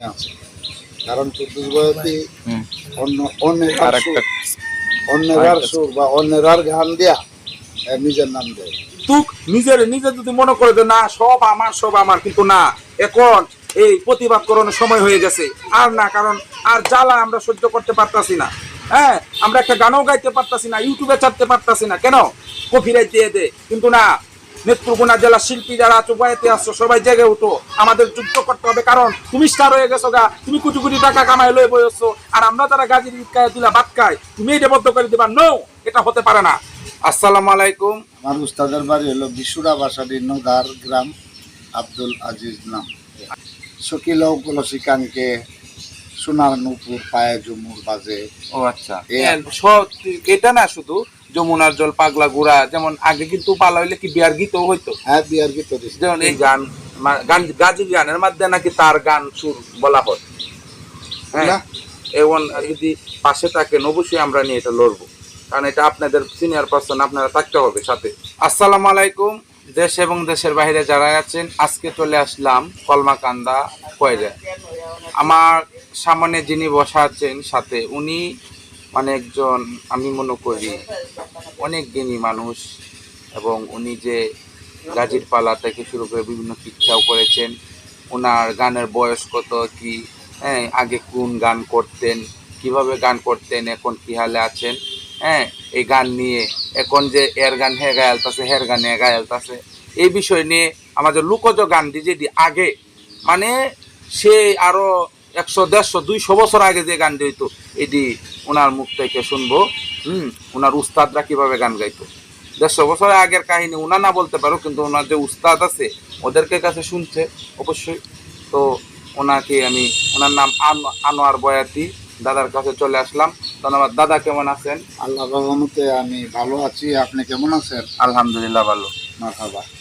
আছে কারণ অন্য অন্যের সুর বা অন্যের গান দিয়া নিজের নাম দেয়। তুক নিজের নিজে যদি মনে করে যে না সব আমার সব আমার কিন্তু না এখন এই প্রতিবাদ করানোর সময় হয়ে গেছে। আর না কারণ আর জ্বালা আমরা সহ্য করতে পারতাছি না। হ্যাঁ আমরা একটা গানও গাইতে পারতাছি না ইউটিউবে ছাড়তে পারতাছি না। কেন? কপিরাইট দিয়ে দে। কিন্তু না নেত্রকোনা জেলা শিল্পী যারা চুপাইতে আসছো সবাই জেগে উঠো। আমাদের যুদ্ধ করতে হবে কারণ তুমি স্টার হয়ে গেছো গা। তুমি কোটি কোটি টাকা কামাই লয়ে বসছো। আর আমরা যারা গাজির ইটকায় ভাত খাই তুমি এটা বদ্ধ করে দিবা। নো এটা হতে পারে না। আসসালামু আলাইকুম। আমার উস্তাদের বাড়ি হলো বিশুরা বাসাডি নগার গ্রাম আব্দুল আজিজ নাম। শকিল কলসি কানকে সোনার নুপুর পায়ে জুমুর বাজে। ও আচ্ছা। এ- এ, এটা না শুধু যমুনার জল পাগলা গুড়া যেমন আগে কিন্তু পালা হইলে কি বিয়ার গীতও হইতো? হ্যাঁ বিয়ার ভিতরে যেমন এই গান গান গাজির গানের মাধ্যমে নাকি তার গান সুর বলা হয়। হ্যাঁ? এবং যদি পাশে থাকেন অবশ্যই আমরা নিয়ে এটা লড়বো। কারণ এটা আপনাদের সিনিয়র পার্সন আপনারা থাকতে হবে সাথে। আসসালামু আলাইকুম দেশ এবং দেশের বাইরে যারা আছেন আজকে চলে আসলাম কলমাকান্দা কয়রা আমার সামনে যিনি বসা আছেন সাথে উনি মানে একজন আমি মনে করি অনেক জ্ঞানী মানুষ এবং উনি যে গাজীর পালা থেকে শুরু করে বিভিন্ন শিক্ষাও করেছেন ওনার গানের বয়স কত, কি হ্যাঁ আগে কোন গান করতেন, কীভাবে গান করতেন, এখন কি হালে আছেন হ্যাঁ এই গান নিয়ে, এখন যে এর গান হে গায়ালতাছে হের গান হে গায়ালতাছে এই বিষয় নিয়ে আমাদের লোকজ গান যেটি আগে মানে সে আরও একশো দেড়শো দুইশো বছর আগে যে গান দিত এটি ওনার মুখ থেকে শুনব। হুম ওনার উস্তাদরা কীভাবে গান গাইতো। দেড়শো বছর আগের কাহিনী ওনা না বলতে পারো কিন্তু ওনার যে উস্তাদ আছে ওদেরকে কাছে শুনছে অবশ্যই। তো ওনাকে আমি ওনার নাম আন- আনোয়ার বয়াতি দাদার কাছে চলে আসলাম। ধন্যবাদ। দাদা কেমন আছেন? আল্লাহ রহমতে আমি ভালো আছি। আপনি কেমন আছেন? আলহামদুলিল্লাহ ভালো।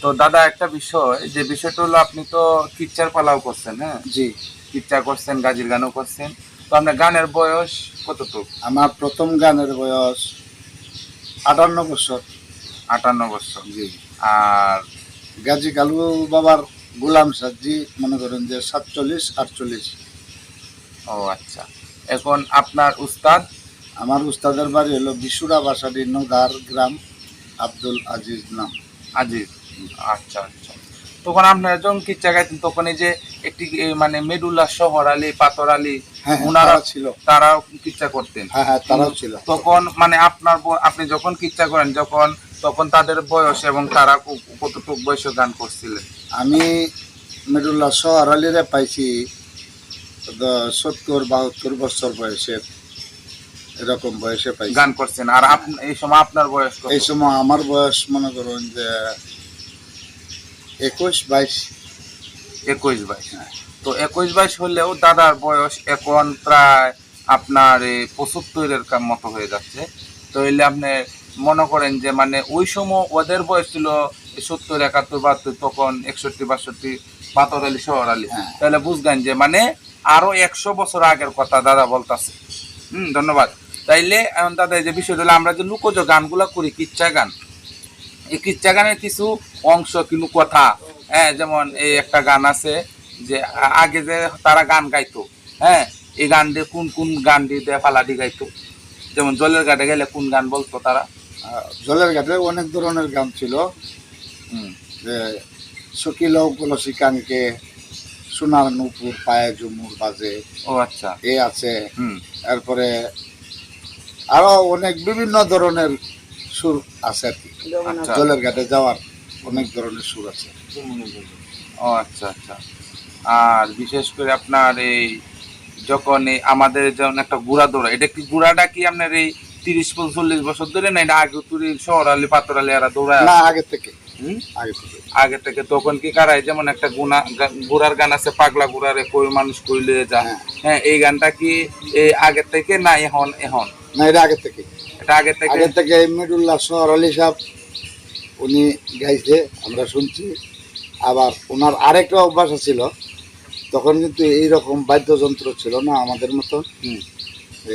তো দাদা একটা বিষয় যে বিষয়টা হলো আপনি তো কিচ্চার পালাও করছেন হ্যাঁ? জি। কিচ্চা করছেন গাজির গানও করছেন। তো আপনার গানের বয়স কতটুকু? আমার প্রথম গানের বয়স আটান্ন বছর। আটান্ন বছর। জি। আর গাজী কালু বাবার গুলাম সাজি মনে করেন যে সাতচল্লিশ আটচল্লিশ। ও আচ্ছা। এখন আপনার উস্তাদ? আমার উস্তাদের বাড়ি হলো বিশুরা বাসাডি নগার গ্রাম আব্দুল আজিজ নাম। আজিজ। আচ্ছা আচ্ছা। তখন আপনার যখন কিচ্ছা গাইতেন তখন এই যে একটি মানে মেডুল্লাহ শহর আলী পাথর আলী হ্যাঁ হ্যাঁ, ওনারা ছিল। তারাও কিচ্ছা করতেন। হ্যাঁ হ্যাঁ তারাও ছিল। তখন মানে আপনার আপনি যখন কিচ্ছা করেন যখন তখন তাদের বয়স এবং তারা কতটুকু বয়সে গান করছিলেন। আমি মেডুল্লাহ শহর আলীরে পাইছি সত্তর বাহাত্তর বছর বয়সের এরকম বয়সে পাইছি। গান করছেন। আর এই সময় আপনার বয়স এই সময় আমার বয়স মনে করুন যে একুশ বাইশ। একুশ বাইশ তো একুশ বাইশ হলেও দাদার বয়স এখন প্রায় আপনার এই পঁচাত্তরের মতো হয়ে যাচ্ছে। তো এলে আপনি মনে করেন যে মানে ওই সময় ওদের বয়স ছিল সত্তর একাত্তর বাহাত্তর তখন একষট্টি বাষট্টি পাতর আলী শহর আলী। হ্যাঁ। তাহলে বুঝলেন যে মানে আরও একশো বছর আগের কথা দাদা বলতাছে। হুম ধন্যবাদ। তাইলে এখন দাদা এই যে বিষয় হলো আমরা যে লুকোজ গানগুলা করি কিচ্ছা গান এই কিচ্ছা গানের কিছু অংশ কিন্তু কথা। হ্যাঁ যেমন এই একটা গান আছে যে আগে যে তারা গান গাইতো হ্যাঁ এই গান দিয়ে কোন কোন গান দিয়ে দিয়ে পালাডি গাইতো? যেমন জলের ঘাটে গেলে কোন গান বলতো তারা? জলের ঘাটে অনেক ধরনের গান ছিল। হুম। যে কলসি কানকে সোনার নুপুর পায়ে ঝুমুর বাজে। ও আচ্ছা। এ আছে। হুম। তারপরে আরও অনেক বিভিন্ন ধরনের সুর আছে আর কি। আচ্ছা। জলের ঘাটে যাওয়ার। অনেক ধরনের সুর আছে। ও আচ্ছা আচ্ছা। আর বিশেষ করে আপনার এই যখন এই আমাদের যেমন একটা গুড়া দৌড়া এটা কি গুড়াটা কি আপনার এই তিরিশ চল্লিশ বছর ধরে না এটা আগে তুরি শহর আলী পাথর আলী এরা দৌড়ায় না আগে থেকে। হুম? আগে থেকে। তখন কি কারাই যেমন একটা গুনা গুড়ার গান আছে পাগলা গুড়ারে কই মানুষ কইলে যা। হ্যাঁ। হ্যাঁ এই গানটা কি এই আগে থেকে না এখন এখন? না এটা আগে থেকে। এটা আগে থেকে? আগে থেকে মিডুল্লাহ শহর আলী সাহেব উনি গাইছে আমরা শুনছি। আবার ওনার আরেকটা অভ্যাস ছিল তখন কিন্তু এইরকম বাদ্যযন্ত্র ছিল না আমাদের মতো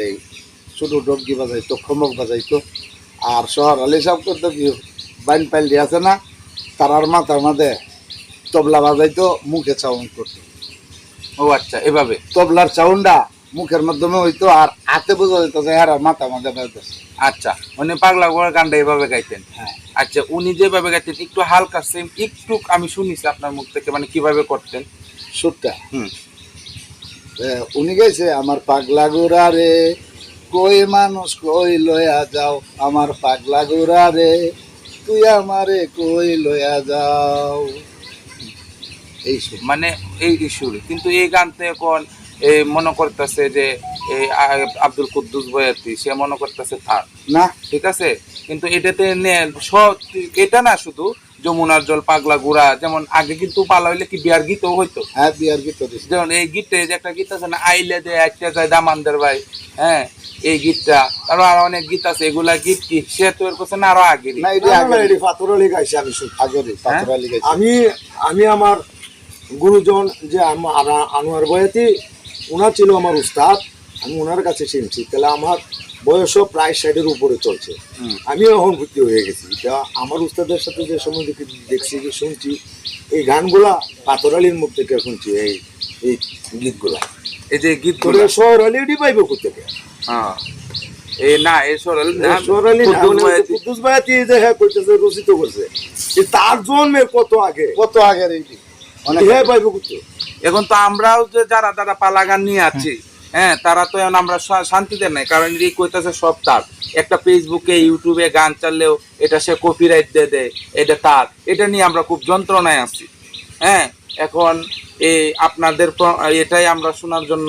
এই ছোটো ডগি বাজাইতো খমক বাজাইতো। আর শহর আলী সাহেব করতো কি বাইন পাইল দিয়ে আছে না তারার মাথার মাঝে তবলা বাজাইতো মুখে চাউন করতো। ও আচ্ছা এভাবে? তবলার সাউন্ডটা মুখের মাধ্যমে হইতো আর হাতে বোঝা যেত যে আর মাথা মাথা বাজতেছে আচ্ছা উনি পাগলা ঘোড়ার গানটা এভাবে গাইতেন। হ্যাঁ। আচ্ছা উনি যেভাবে গাইতেন একটু হালকা সেম একটু আমি শুনিছি আপনার মুখ থেকে মানে কীভাবে করতেন? সুরটা? হুম। উনি গেছে আমার পাগলা গোরা রে কই মানুষ কই লয়া যাও? আমার পাগলা গোরা রে তুই আমারে কই লয়া যাও? এই মানে এই সুর কিন্তু এই গানতে এখন এই মনে করতেছে যে এই আব্দুল কুদ্দুস বয়াতি সে মনে করতেছে থাক। না। ঠিক আছে? কিন্তু এটাতে এটা না শুধু যমুনার জল পাগলা গুড়া যেমন আগে কিন্তু পালা হইলে কি বিয়ার গীতও হইতো? হ্যাঁ বিয়ার গীত যেমন এই গীতে যে একটা গীত আছে না আইলে দে আইতে যায় দামানদের ভাই হ্যাঁ এই গীতটা। আরও আরও অনেক গীত আছে এগুলা গীত কি? সে তৈরি করছে না আরও আগে না এটি আগে আমি আগেরই পাথরালি আমি আমি আমার গুরুজন যে আমার আনা- আনোয়ার বয়াতি ওনার ছিল আমার উস্তাদ আমি ওনার কাছে চিনছি। তাহলে আমার বয়সও প্রায় ষাটের উপরে চলছে। আমিও এখন ভর্তি হয়ে গেছি। তা আমার উস্তাদের সাথে যে সময় দেখি দেখছি যে শুনছি এই গানগুলা পাথরালির মুখ থেকে শুনছি এই এই গীতগুলা। এই যে গীত তোরে শহর হলে এটি পাইব কোথেকে হ্যাঁ। এই না এই সরল না শহর হলে কুদ্দুস যে হ্যাঁ করতেছে রচিত করছে। তার জন্মের কত আগে? কত আগের এইটি হ্যাঁ এখন তো আমরাও যে যারা যারা পালাগান নিয়ে আছি হ্যাঁ তারা তো এখন আমরা শান্তিতে নাই। কারণ এই কইতাছে সব তার। একটা ফেসবুকে ইউটিউবে গান চাললেও এটা সে কপিরাইট দিয়ে দেয় এটা তার। এটা নিয়ে আমরা খুব যন্ত্রণায় আছি। হ্যাঁ এখন এই আপনাদের এটাই আমরা শোনার জন্য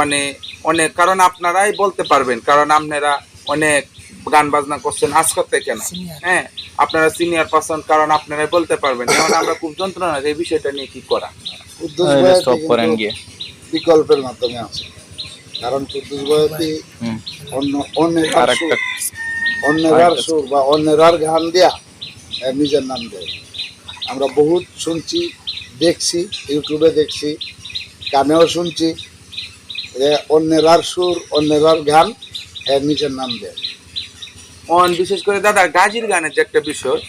মানে অনেক কারণ আপনারাই বলতে পারবেন কারণ আপনারা অনেক গান বাজনা করছেন আজকের থেকে না। হ্যাঁ আপনারা সিনিয়র পার্সন কারণ আপনারাই বলতে পারবেন এখন আমরা খুব যন্ত্রণা এই বিষয়টা নিয়ে কি করা। গিয়ে। বিকল্পের মাধ্যমে আছে। কারণ কুদ্দুস বয়াতি অন্য অন্যের অন্যের আর সুর বা অন্যের আর গান দেয়া এর নিজের নাম দেয়। আমরা বহুত শুনছি দেখছি ইউটিউবে দেখছি কানেও শুনছি যে অন্যের আর সুর অন্যের আর গান এর নিজের নাম দেয়। অন বিশেষ করে দাদা গাজির গানের যে একটা বিষয়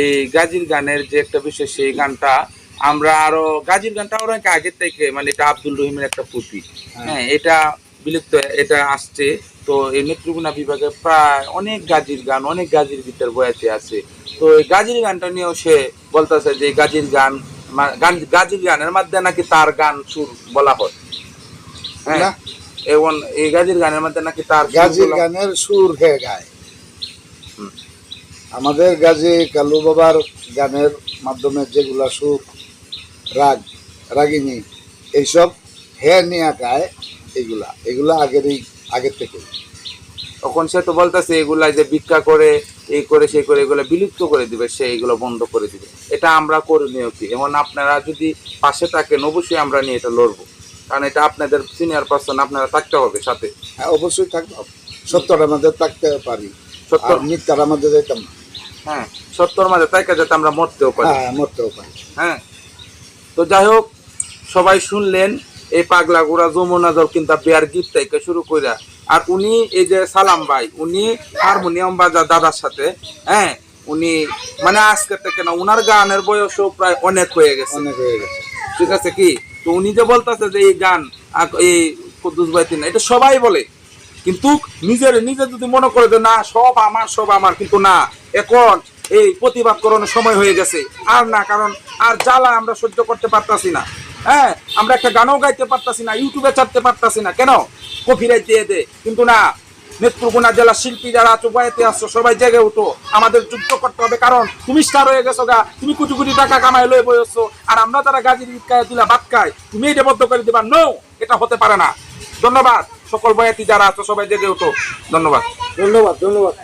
এই গাজির গানের যে একটা বিষয় সেই গানটা আমরা আরও গাজির গানটা অনেক আগে থেকে মানে এটা আব্দুল রহিমের একটা পুঁথি। হ্যাঁ। এটা বিলুপ্ত এটা আসছে। তো এই নেত্রকোনা বিভাগে প্রায় অনেক গাজির গান অনেক গাজির গীতের বয়াতে আছে। তো এই গাজির গানটা নিয়েও সে বলতেছে যে গাজির গান গান গাজির গানের মাধ্যমে নাকি তার গান সুর বলা হয়। হ্যাঁ এবং এই গাজির গানের মধ্যে নাকি তার গাজীর গানের সুর হে গায়। আমাদের গাজী কালু বাবার গানের মাধ্যমে যেগুলা সুখ রাগ রাগিনী এইসব হে নিয়ে গায় এগুলা এগুলা আগেরই আগের থেকে। তখন সে তো বলতেছে এগুলা যে ভিক্ষা করে এই করে সেই করে এগুলো বিলুপ্ত করে দিবে সে এগুলো বন্ধ করে দিবে। এটা আমরা করণীয় কি? এমন আপনারা যদি পাশে থাকেন অবশ্যই আমরা নিয়ে এটা লড়বো। কারণ এটা আপনাদের সিনিয়র পার্সন আপনারা থাকতে হবে সাথে। হ্যাঁ অবশ্যই থাকব সত্যটা আমাদের থাকতে পারি। সত্য। মিথ্যার আমাদের যেতাম না। হ্যাঁ সত্তর মাঝে তাই যাতে আমরা মরতেও পারি। হ্যাঁ মরতেও পারি। হ্যাঁ তো যাই হোক সবাই শুনলেন এই পাগলা গোড়া যমুনা দল কিন্তু বিয়ার গীত থেকে শুরু আর উনি এই যে সালাম ভাই উনি হারমোনিয়াম বাজা দাদার সাথে হ্যাঁ উনি মানে আজকে থেকে না উনার গানের বয়সও প্রায় অনেক হয়ে গেছে। অনেক হয়ে গেছে। ঠিক আছে কি? তো উনি যে বলতেছে যে এই গান এই কুদ্দুস ভাই তিন এটা সবাই বলে। কিন্তু নিজের নিজে যদি মনে করে যে না সব আমার সব আমার কিন্তু না। এখন এই প্রতিবাদ করানোর সময় হয়ে গেছে। আর না, কারণ আর জ্বালা আমরা সহ্য করতে পারতাছি না। হ্যাঁ আমরা একটা গানও গাইতে পারতাছি না, ইউটিউবে ছাড়তে পারতাছি না। কেন? কপিরাইট দিয়ে দে। কিন্তু না নেত্রকোনা জেলা শিল্পী যারা বয়াতে আসছো সবাই জেগে উঠো। আমাদের যুদ্ধ করতে হবে, কারণ তুমি স্টার হয়ে গেছো গা। তুমি কোটি কোটি টাকা কামাই লয়ে বসছো আর আমরা তারা গাজির খায় দিলা ভাত খাই, তুমি এটা বদ্ধ করে দিবা। নো এটা হতে পারে না। ধন্যবাদ। সকল বয়াতি যারা আছো, সবাই জেগে উঠো। ধন্যবাদ। ধন্যবাদ ধন্যবাদ।